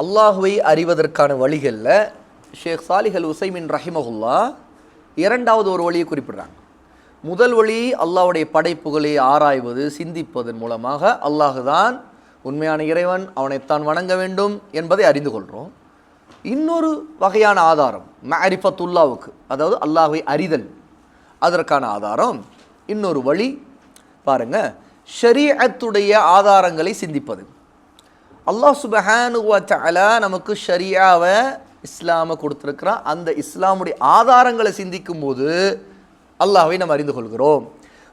அல்லாஹுவை அறிவதற்கான வழிகளில் ஷேக் சாலிஹல் உசைமின் ரஹிமகுல்லா இரண்டாவது ஒரு வழியை குறிப்பிடுறாங்க. முதல் வழி அல்லாஹ்வுடைய படைப்புகளை ஆராய்வது சிந்திப்பதன் மூலமாக அல்லாஹு தான் உண்மையான இறைவன் அவனைத்தான் வணங்க வேண்டும் என்பதை அறிந்து கொள்கிறோம் இன்னொரு வகையான ஆதாரம் மரிஃபத்துல்லாவுக்கு அதாவது அல்லாஹை அறிதல். அதற்கான ஆதாரம் இன்னொரு வழி பாருங்க ஷரீஅத்துடைய ஆதாரங்களை சிந்திப்பது. அல்லாஹ் சுபஹானு நமக்கு ஷரியாவை இஸ்லாமை கொடுத்துருக்குறான். அந்த இஸ்லாமுடைய ஆதாரங்களை சிந்திக்கும் போது அல்லாஹ்வை நாம் அறிந்து கொள்கிறோம்.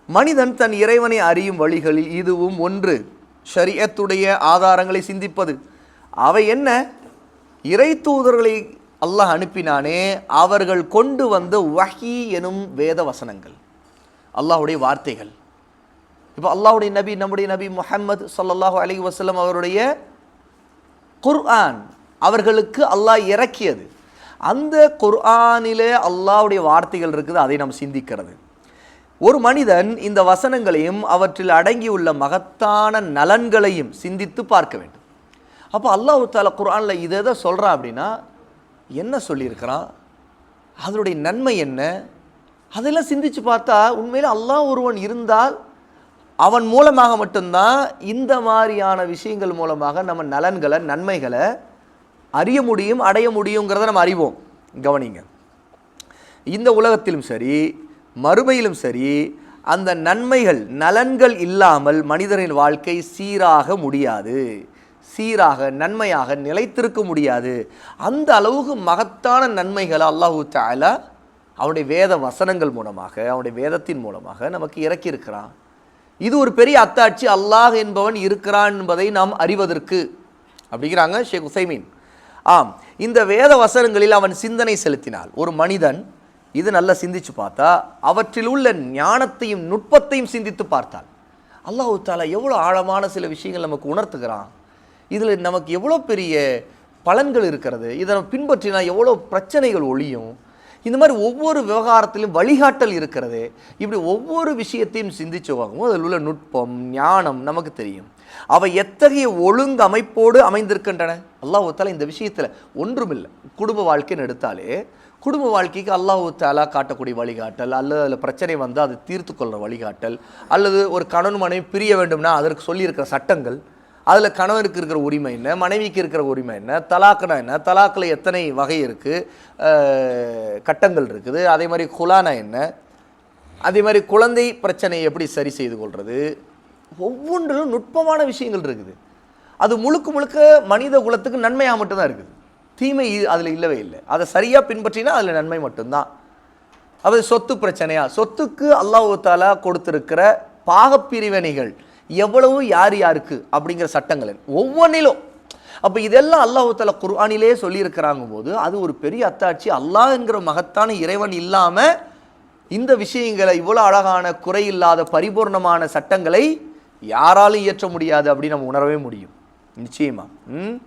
மனிதன் தன் இறைவனை அறியும் வழிகளில் இதுவும் ஒன்று. ஷரியத்துடைய ஆதாரங்களை சிந்திப்பது. அவை என்ன? இறை தூதர்களை அல்லாஹ் அனுப்பினானே அவர்கள் கொண்டு வந்த வஹி எனும் வேத வசனங்கள். அல்லாஹுடைய வார்த்தைகள். இப்போ அல்லாஹுடைய நபி நம்முடைய நபி முஹம்மது சல்லாஹூ அலி வசலம் அவருடைய குர்ஆன் அவர்களுக்கு அல்லாஹ் இறக்கியது. அந்த குர்ஆனிலே அல்லாவுடைய வார்த்தைகள் இருக்குது அதை நாம் சிந்திக்கிறது. ஒரு மனிதன் இந்த வசனங்களையும் அவற்றில் அடங்கியுள்ள மகத்தான நலன்களையும் சிந்தித்து பார்க்க வேண்டும். அப்போ அல்லாஹு தாலா குர்ஆனில் இதை எதை சொல்கிறான் அப்படின்னா என்ன சொல்லியிருக்கிறான்? அதனுடைய நன்மை என்ன? அதெல்லாம் சிந்தித்து பார்த்தா உண்மையில் அல்லாஹ் ஒருவன் இருந்தால் அவன் மூலமாக மட்டும்தான் இந்த மாதிரியான விஷயங்கள் மூலமாக நம்ம நலன்களை நன்மைகளை அறிய முடியும் அடைய முடியுங்கிறத நம்ம அறிவோம். கவனிங்க. இந்த உலகத்திலும் சரி மறுமையிலும் சரி அந்த நன்மைகள் நலன்கள் இல்லாமல் மனிதனின் வாழ்க்கை சீராக முடியாது. சீராக நன்மையாக நிலைத்திருக்க முடியாது. அந்த அளவுக்கு மகத்தான நன்மைகளை அல்லாஹு தாலா அவனுடைய வேத வசனங்கள் மூலமாக அவனுடைய வேதத்தின் மூலமாக நமக்கு இறக்கியிருக்கிறான். இது ஒரு பெரிய அத்தாட்சி அல்லாஹ் என்பவன் இருக்கிறான் என்பதை நாம் அறிவதற்கு. அப்படிங்கிறாங்க ஷேக் உசைமீன். ஆம் இந்த வேத வசனங்களில் அவன் சிந்தனை செலுத்தினால் ஒரு மனிதன் இது நல்லா சிந்திச்சு பார்த்தா அவற்றில் உள்ள ஞானத்தையும் நுட்பத்தையும் சிந்தித்து பார்த்தால் அல்லாஹு தாலா எவ்வளோ ஆழமான சில விஷயங்கள் நமக்கு உணர்த்துகிறான். இதில் நமக்கு எவ்வளோ பெரிய பலன்கள் இருக்கிறது. இதை நம்ம பின்பற்றினா எவ்வளோ பிரச்சனைகள் ஒழியும். இந்த மாதிரி ஒவ்வொரு விவகாரத்திலும் வழிகாட்டல் இருக்கிறது. இப்படி ஒவ்வொரு விஷயத்தையும் சிந்திச்சு பார்க்கும்போது அதில் உள்ள நுட்பம் ஞானம் நமக்கு தெரியும். அவை எத்தகைய ஒழுங்கு அமைப்போடு அமைந்திருக்கின்றன? அல்லாஹு தாலா இந்த விஷயத்தில் ஒன்றுமில்லை. குடும்ப வாழ்க்கைன்னு எடுத்தாலே குடும்ப வாழ்க்கைக்கு அல்லாஹு தாலா காட்டக்கூடிய வழிகாட்டல் அல்லது அதில் பிரச்சனை வந்து அதை தீர்த்து கொள்கிற வழிகாட்டல் அல்லது ஒரு கணவன் மனைவி பிரிய வேண்டும்னா அதற்கு சொல்லியிருக்கிற சட்டங்கள் அதில் கணவனுக்கு இருக்கிற உரிமை என்ன மனைவிக்கு இருக்கிற உரிமை என்ன தலாக்குனா என்ன தலாக்கில் எத்தனை வகை இருக்குது கட்டங்கள் இருக்குது அதே மாதிரி குலானா என்ன அதே மாதிரி குழந்தை பிரச்சனையை எப்படி சரி செய்து கொள்வது ஒவ்வொன்றிலும் நுட்பமான விஷயங்கள் இருக்குது. அது முழுக்க முழுக்க மனித குலத்துக்கு நன்மையாக மட்டும்தான் இருக்குது. தீமை அதில் இல்லவே இல்லை. அதை சரியாக பின்பற்றினா அதில் நன்மை மட்டும்தான். அது சொத்து பிரச்சனையா? சொத்துக்கு அல்லாஹு தாலா பாகப்பிரிவினைகள் எவ்வளவு யார் யாருக்கு அப்படிங்கிற சட்டங்கள். ஒவ்வொன்றிலும். அப்போ இதெல்லாம் அல்லாஹு குர்ஆனிலே சொல்லியிருக்கிறாங்க போது அது ஒரு பெரிய அத்தாட்சி. அல்லாஹ் என்கிற மகத்தான இறைவன் இல்லாமல் இந்த விஷயங்களை இவ்வளோ அழகான குறையில்லாத பரிபூர்ணமான சட்டங்களை யாராலும் இயற்ற முடியாது அப்படின்னு நம்ம உணரவே முடியும். நிச்சயமாக ம்?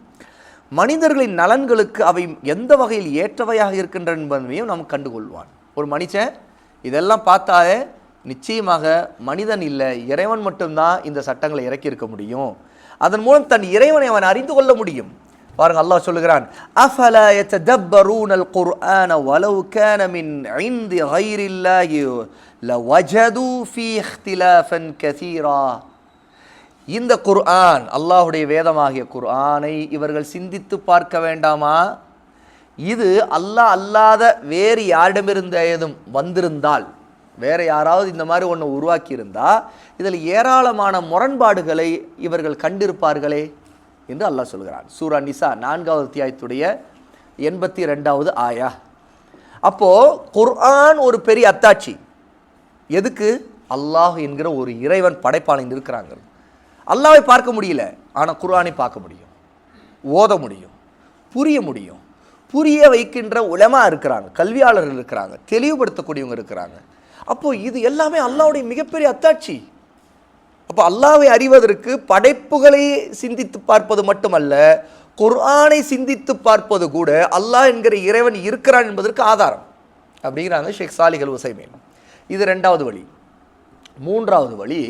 மனிதர்களின் நலன்களுக்கு அவை எந்த வகையில் ஏற்றவையாக இருக்கின்றன என்பதையும் நாம் கண்டுகொள்வான். ஒரு மனுஷன் இதெல்லாம் பார்த்தாலே நிச்சயமாக மனிதன் இல்லை இறைவன் மட்டும்தான் இந்த சட்டங்களை இறக்கியிருக்க முடியும். அதன் மூலம் தன் இறைவனை அவன் அறிந்து கொள்ள முடியும். பாருங்க அல்லாஹ் சொல்லுகிறான் அஃபல யதபரூன் அல் குர்ஆன வலவ் கான மின் ஐந்தி ஹைரில்லாஹி லவஜது ஃபீ இஹ்திலாஃபன் கசீரா. இந்த குர்ஆன் அல்லாஹுடைய வேதமாகிய குர்ஆனை இவர்கள் சிந்தித்து பார்க்க வேண்டாமா? இது அல்லாஹ் அல்லாத வேறு யாரிடமிருந்த ஏதும் வந்திருந்தால் வேற யாராவது இந்த மாதிரி ஒன்று உருவாக்கியிருந்தா இதில் ஏராளமான முரண்பாடுகளை இவர்கள் கண்டிருப்பார்களே என்று அல்லாஹ் சொல்கிறான். சூரா நிசா நான்காவது அத்தியாயத்துடைய எண்பத்தி ரெண்டாவது ஆயா. அப்போ குர்ஆன் ஒரு பெரிய அத்தாட்சி. எதுக்கு? அல்லாஹ் என்கிற ஒரு இறைவன் படைப்பாளன் இருக்கிறாங்க அல்லாவை பார்க்க முடியல ஆனால் குர்ஆனை பார்க்க முடியும். ஓத முடியும் புரிய முடியும். புரிய வைக்கின்ற உலமா இருக்கிறாங்க கல்வியாளர்கள் இருக்கிறாங்க தெளிவுபடுத்தக்கூடியவங்க இருக்கிறாங்க. அப்போது இது எல்லாமே அல்லாவுடைய மிகப்பெரிய அத்தாட்சி. அப்போ அல்லாவை அறிவதற்கு படைப்புகளை சிந்தித்து பார்ப்பது மட்டுமல்ல குர்ஆனை சிந்தித்து பார்ப்பது கூட அல்லாஹ் என்கிற இறைவன் இருக்கிறான் என்பதற்கு ஆதாரம். அப்படிங்கிறாங்க ஷேக் சாலிகள் உசைமேன் இது ரெண்டாவது வழி. மூன்றாவது வழி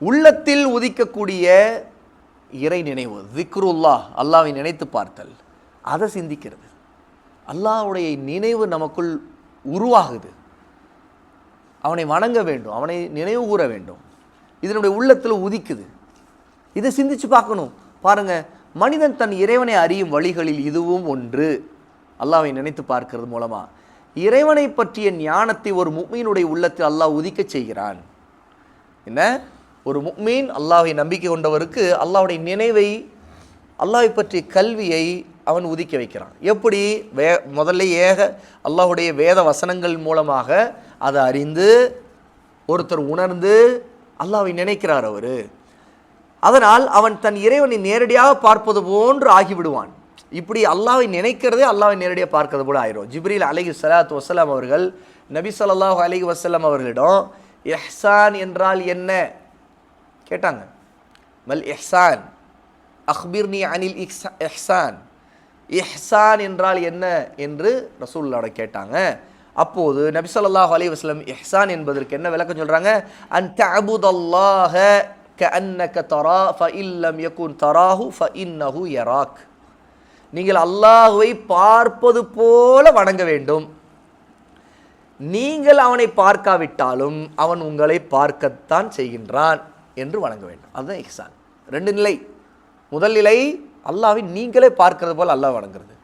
உள்ளத்தில் உதிக்கக்கூடிய இறை நினைவு திக்ருல்லா அல்லாவை நினைத்து பார்த்தல். அதை சிந்திக்கிறது. அல்லாஹ்வுடைய நினைவு நமக்குள் உருவாகுது. அவனை வணங்க வேண்டும் அவனை நினைவு கூற வேண்டும். இதனுடைய உள்ளத்தில் உதிக்குது. இதை சிந்திச்சு பார்க்கணும். பாருங்க மனிதன் தன் இறைவனை அறியும் வழிகளில் இதுவும் ஒன்று. அல்லாவை நினைத்து பார்க்கிறது மூலமாக இறைவனை பற்றிய ஞானத்தை ஒரு முக்மீனுடைய உள்ளத்தில் அல்லாஹ் உதிக்கச் செய்கிறான். என்ன? ஒரு முக்மீன் அல்லாஹை நம்பிக்கை கொண்டவருக்கு அல்லாவுடைய நினைவை அல்லாஹ்வை பற்றிய கல்வியை அவன் உதிக்க வைக்கிறான். எப்படி? வே முதல்ல ஏக அல்லாஹுடைய வேத வசனங்கள் மூலமாக அதை அறிந்து ஒருத்தர் உணர்ந்து அல்லாவை நினைக்கிறார் அவர். அதனால் அவன் தன் இறைவனை நேரடியாக பார்ப்பது போன்று ஆகிவிடுவான். இப்படி அல்லாவை நினைக்கிறதே அல்லாவை நேரடியாக பார்க்கறது போல ஆயிரும். ஜிப்ரீல் அலைஹி ஸலாத்து வசலாம் அவர்கள் நபி சொல்லாஹு அலைஹி வசலாம் அவர்களிடம் எஹ்சான் என்றால் என்ன? கேட்டாங்க. மல் எஹ்சான் அக்பிர்னி அனில் இஹ்சா- இஹ்சான் இஹ்சான் என்றால் என்ன? என்று ரசூல்லாட கேட்டாங்க. அப்போது நபி அலி வஸ்லம் இஹ்சான் என்பதற்கு என்ன விளக்கம் சொல்கிறாங்க அன் தஅபுதல்லாஹ கஅன்னக தரா ஃப இல்லம் யகுன் தராஹு ஃப இன்னஹு யராக். நீங்கள் அல்லாஹுவை பார்ப்பது போல வணங்க வேண்டும். நீங்கள் அவனை பார்க்காவிட்டாலும் அவன் உங்களை பார்க்கத்தான் செய்கின்றான் என்று வணங்க வேண்டும். அதுதான் இஹ்சான் ரெண்டு நிலை. முதல் நிலை அல்லாவை நீங்களே பார்க்கறது போல் அல்லாஹ் வணங்குறது.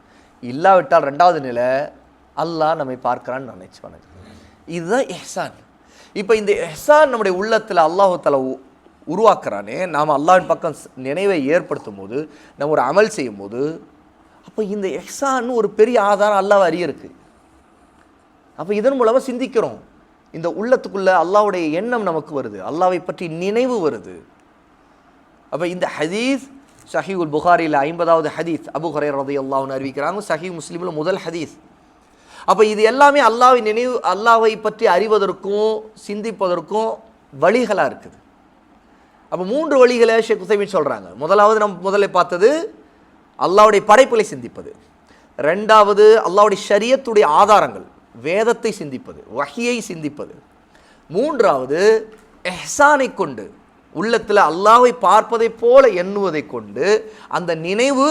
இல்லாவிட்டால் ரெண்டாவது நிலை அல்லாஹ் நம்மை பார்க்குறான்னு நினச்சி வணக்கம். இதுதான் எஹ்சான் இப்போ இந்த எஹ்சான் நம்முடைய உள்ளத்தில் அல்லாஹத்தில் உ உருவாக்குறானே நாம் அல்லாவின் பக்கம் நினைவை ஏற்படுத்தும் போது நம்ம ஒரு அமல் செய்யும் போது அப்போ இந்த எஹ்சான்னு ஒரு பெரிய ஆதாரம் அல்லாஹ் அறியருக்கு அப்போ இதன் மூலமாக சிந்திக்கிறோம். இந்த உள்ளத்துக்குள்ளே அல்லாஹ்வுடைய எண்ணம் நமக்கு வருது. அல்லாவை பற்றி நினைவு வருது. அப்போ இந்த ஹதீஸ் ஷஹீஉல் புகாரியில் ஐம்பதாவது ஹதீஸ் அபு ஹுரைரா அல்லாஹ்னு அறிவிக்கிறாங்க. ஷஹீ முஸ்லீமில் முதல் ஹதீஸ். அப்போ இது எல்லாமே அல்லாவை நினைவு அல்லாவை பற்றி அறிவதற்கும் சிந்திப்பதற்கும் வழிகளாக இருக்குது. அப்போ மூன்று வழிகளை ஷேக் உசைமின் சொல்கிறாங்க முதலாவது நம்ம முதல்ல பார்த்தது அல்லாவுடைய படைப்புகளை சிந்திப்பது. ரெண்டாவது அல்லாவுடைய ஷரியத்துடைய ஆதாரங்கள் வேதத்தை சிந்திப்பது வகையை சிந்திப்பது. மூன்றாவது எஹ்சானை கொண்டு உள்ளத்தில் அல்லாவை பார்ப்பதைப் போல எண்ணுவதை கொண்டு அந்த நினைவு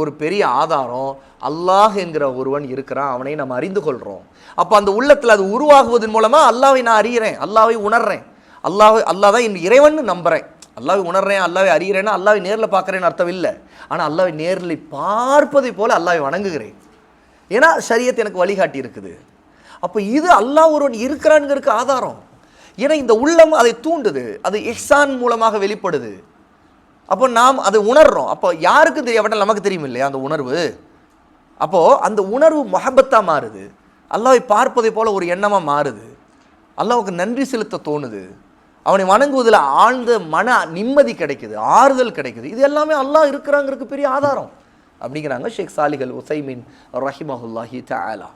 ஒரு பெரிய ஆதாரம் அல்லாஹ் என்கிற ஒருவன் இருக்கிறான் அவனை நம்ம அறிந்து கொள்கிறோம் அப்போ அந்த உள்ளத்தில் அது உருவாகுவதன் மூலமாக அல்லாவை நான் அறிகிறேன் அல்லாவை உணர்றேன். அல்லாஹ் அல்லாஹ் தான் என் இறைவன் நம்புகிறேன் அல்லாவை உணர்றேன் அல்லாவை அறிகிறேன்னா அல்லாவை நேரில் பார்க்குறேன்னு அர்த்தம் இல்லை. ஆனால் அல்லாவை நேரில் பார்ப்பதை போல அல்லாவை வணங்குகிறேன். ஏன்னா சரியத்தை எனக்கு வழிகாட்டி இருக்குது. அப்போ இது அல்லாஹ் ஒருவன் இருக்கிறான்ங்கிறதுக்கு ஆதாரம். ஏன்னா இந்த உள்ளம் அதை தூண்டுது அது இஹ்சான் மூலமாக வெளிப்படுது. அப்போ நாம் அதை உணர்றோம். அப்போ யாருக்கு தெரியாவிட்டால் நமக்கு தெரியும் இல்லையா அந்த உணர்வு? அப்போது அந்த உணர்வு மொஹபத்தாக மாறுது. அல்லாவை பார்ப்பதை போல ஒரு எண்ணமாக மாறுது. அல்லாவுக்கு நன்றி செலுத்த தோணுது. அவனை வணங்குவதில் ஆழ்ந்த மன நிம்மதி கிடைக்குது ஆறுதல் கிடைக்குது. இது எல்லாமே அல்லாஹ் இருக்கிறாங்கிறதுக்கு பெரிய ஆதாரம். அப்படிங்கிறாங்க ஷேக் சாலிகள் உசைமின் ரஹிமஹுல்லாஹி தாலா